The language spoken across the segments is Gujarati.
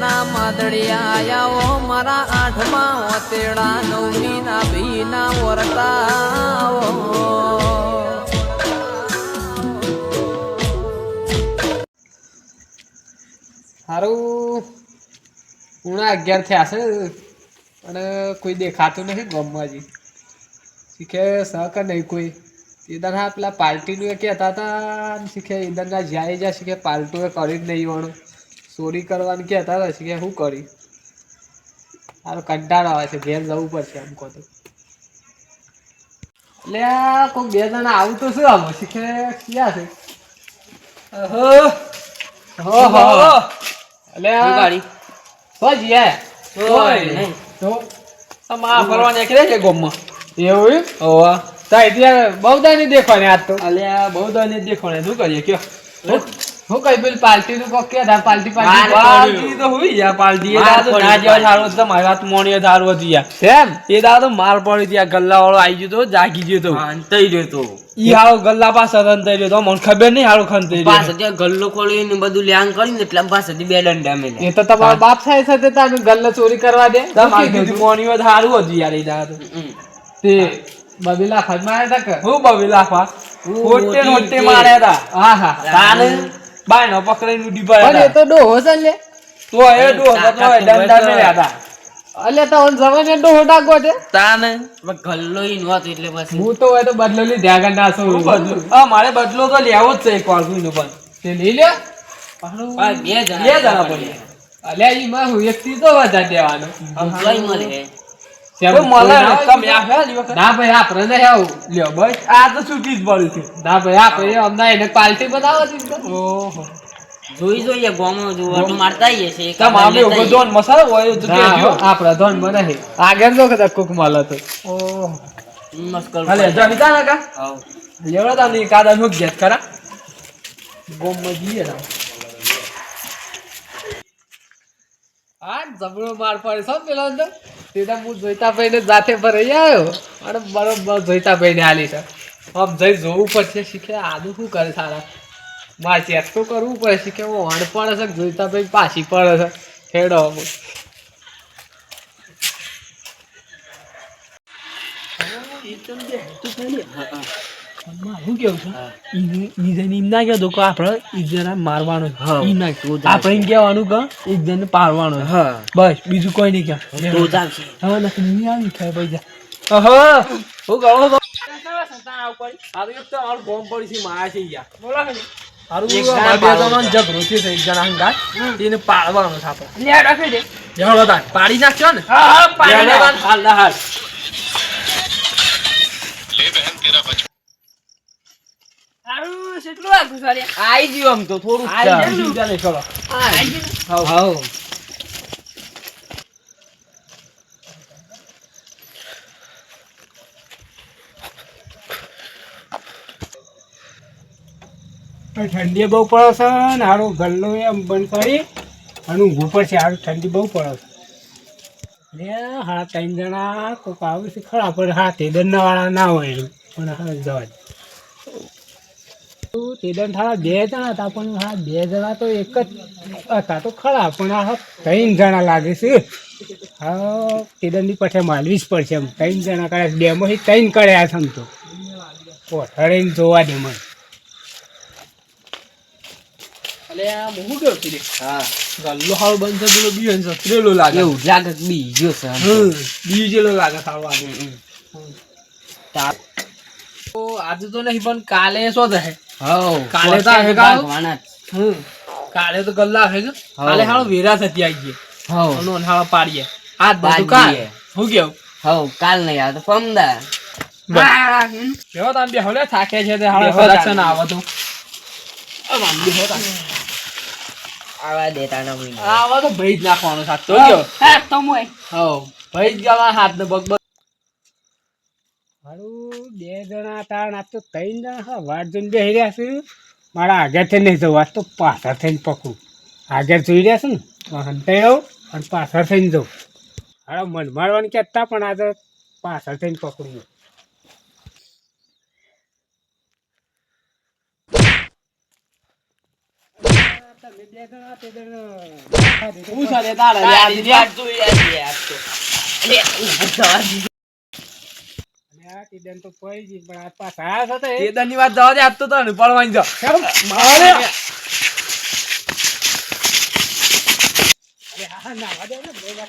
ના માદળિયા મારા આઠમા ઓતેડા નવમી ના ભી ના વરતા સારું ઉણા અગિયાર થયા છે. અને કોઈ દેખાતું નથી ગામમાં હજી. શીખે સહક નહીં કોઈ? ઈધર હા પેલા પાર્ટીનું એ કહેતા હતા શીખે ઈદનના જાય જ્યાં શીખે પાર્ટીઓ કરી જ નહીં વણું. ચોરી કરવાનું કહેતા હતા કે શું કરી? સારો કંટાળો આવે છે ઘેર જવું પડશે એમ કહો તો. એટલે કોઈ બે જણા આવું તો શું આવું શીખે ક્યાં છે? હો હો હો. એટલે ગાડી? તો જીએ તો માં ફરવા નીકળે છે ગોમમાં. એવું એમ? તો એટલે બહુ દાની દેખવાની આજ તો. અલ્યા બહુ દાને દેખોણે શું કરીએ કયો? હું કઈ પેલી પાર્ટી નું કોક કે હતા પાર્ટી પાર્ટી પાલટી તો હુઈ યાર પાલટી એ દાદો ના જેવા સારું હતું મારી વાત મોણી સારું હતું યાર. કેમ એ દાદો માર પડી ત્યાં ગલ્લા વાળો આવી ગયો તો જાગી ગયો તો. અંતઈ રહ્યો તો. ઈ હારો ગલ્લા પાસે અંતઈ રહ્યો તો મને ખબર નહીં હારો ખંતાઈ પાસે ત્યાં ગલ્લો ખોલી ને બધું લ્યાંગ કરીને એટલે પાસે બે દંડા મેલ્યા. એ તો તમારો બાપ થાય સાથે તે ગલ્લો ચોરી કરવા દે? તમારી કીધું મોણી સારું હતું યાર એ દાદો. તે બબીલા ફરમાયા મારે હતા કે? હું બબીલા ફા હોટે હોટે માર્યા હતા હા હા. તાને બાય નો પકડીને ઉડી પણ એ તો ડોહો છે લે તો એ ડો તો એ દંડા મેળ્યા હતા. અલે તો ઓન જવાને ડોહો ડાકો છે. તાને? પણ ગલ્લો ઈ નહોતો એટલે બસ હું તો એ તો બદલો લીધી ધ્યાન ના છું. બદલું? હા મારે બદલો તો લેવો જ છે એક વાર કોઈનો પણ. તે લઈ લે આ બે જણા બે જણા પડ્યા. અલ્યા ઈ માં હું એક થી તો વધારે દેવાનો. ભૂખલાઈ મળે ને, ના? ના ભાઈ આપણે નહીં આવું. લ્યો બસ આ તો છૂટી જ પડ્યું છે? ના ભાઈ આપણે અમને એને પાર્ટી બનાવો છે. ઓહો. જોઈ જોઈએ ગોમો જો તો મારતા આવીએ છે તમે આપણે ઊભો જો મસાલો હોય તો કહેજો. આપડા ધોન બને છે. આગળ જો કદા કોક માલ હતો ઓહો. મસ્કલ હાલે જમીતા ના કા હાવ. લેવડા તા ની કાદા નું ગેસ ખરા. ગોમમાં જઈએ ને આ જમણો માર પડે છો પેલો અંદર સીધા હું જોઈતા ભાઈ ને જાતે ભરાઈ આવ્યો. અને બરોબર જોઈતા ભાઈ ને હાલી છે. આમ જઈ જોવું પડશે, શીખે. આદુ શું કરે સારા મારે ચેક તો કરવું પડે, શીખે. હું વણ પડે છે કે જોઈતા ભાઈ પાછી પડે છે. ખેડો અમુક મારું કેવું છે? ઈ- ઈ એમ ના કહેતો કે આપણે ઈ મારવાનો ઈ ના આપણે એમ કહેવાનું કે એક પાડવાનો છે. હા. બસ બીજું કોઈ નહીં કહે તો જ આવશે હવે નથી નહીં આવી ખાય ભાઈ જા. હું કહું તો સારું એક તો મારું બોમ્બ પડી છે. માયા છે યાર બોલો ને. હાલ ના હાલ આઈ ગયું આમ તો થોડું આઈ ગયું. ચલો. હાઉ. ઠંડી બહુ પડે છે ને હારો ગલ્લો એમ બંધ કરી અને ઊંઘવું પડશે હારું ઠંડી બહુ પડે છે. લે હા ત્રણ જણા કોઈક આવે છે ખરા પણ હા તેદનના વાળા ના હોય પણ હા જવા તેદન થાળા બે જણા હતા પણ હા બે જણા તો એક જ હતા તો ખરા પણ આ ત્રણ જણા લાગે છે હા તેદનની પછી માલવી જ પડશે એમ ત્રણ જણા કર્યા બે ત્રણ કર્યા છે આમ તો જોવા દે મને અલે આ હું કેવું છે રે? હા ગલ્લો હાવ બંધ છે પેલો બીજો છે ત્રેલો લાગે એવું લાગે બીજો છે આમ તો. હમ બીજો જેલો લાગે સારું આ હમ, હમ. તા- તો આજે તો નહીં પણ કાલે શું થાય હાવ. કાલે તો આવે કાં? ભાગવાના જ. હમ. કાલે તો ગલ્લા આવે છે કાલે હાલો વેરા થતી આવી ગઈ. હાવ. અનો હાલો પાડીએ. આ બધું. કાલ. હું કેવું હવ કાલ નહીં આવે તો પમદા કેવો તમે બે હલે થાકે છે તે. હાલો કદાચ છે ને આવો તો આમ બેહો આવા દેતા ના. આવો તો ભઈ જ નાખવાનો સાથ તો કયો હવ ભઈ જ ગવા હાથ ને બગ બે જણા તાણ આ તો ત્રણ જણા હા વાટ જોઈને બેસી રહ્યા છે. મારા આગળથી નહીં જવું. આજ તો પાછળ થઈને પકડું. આગળ જોઈ રહ્યા છે ને? હંતાઈ રહું અને પાછળ થઈને જવું. હારો મન મારવાની કહેતા પણ આજે પાછળ થઈને પકડું તમે બે જણા તે. જણા તો. પડી ગઈ પણ આ આયા છો તો. તેદાની વાત જવા દે આપતો તો તને પડવાની જો મારે અરે હા, નાવા દે ને, બે વાર.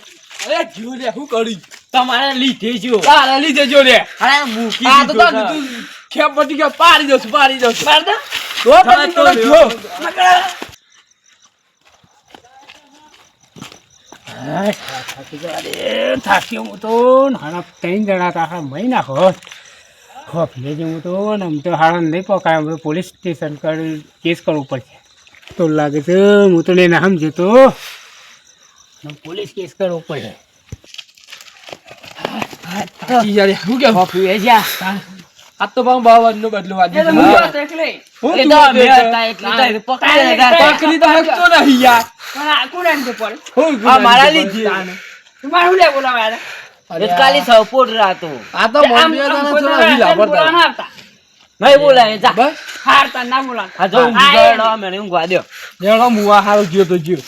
અરે જીવ લે હું કરી? તમારે લીધે જો તારે લીધે જો રે અરે મૂકી આ તો તું ખેપ પટી ગયો પાડી દઉં પાડી દઉં પાડ દે તો પટી ગયો જવા થાક્યો હું તો. હાણા ત્રણ જણા તા હાણા મહિના હોત. હોપ લેજે હું તો ને આમ તો હાણા નહીં પકાય. આમ પોલીસ સ્ટેશન કર કેસ કરવું પડશે. તો લાગે છે હું તો નહીં સમજે તો પોલીસ કેસ કરવો પડે થાકી જા કે જા. આ તો ભાવ બાવનનું બદલું એ પકડી તો હકતો નહીં યાર મારા લીધે. તાને. એ તો ખાલી સપોર્ટ રાતો આ તો. નહીં બોલાય જા બસ હા જો હું ગયો એનો, હું ગવા દ્યો. એનો મુવા હારો ગયો તો ગયો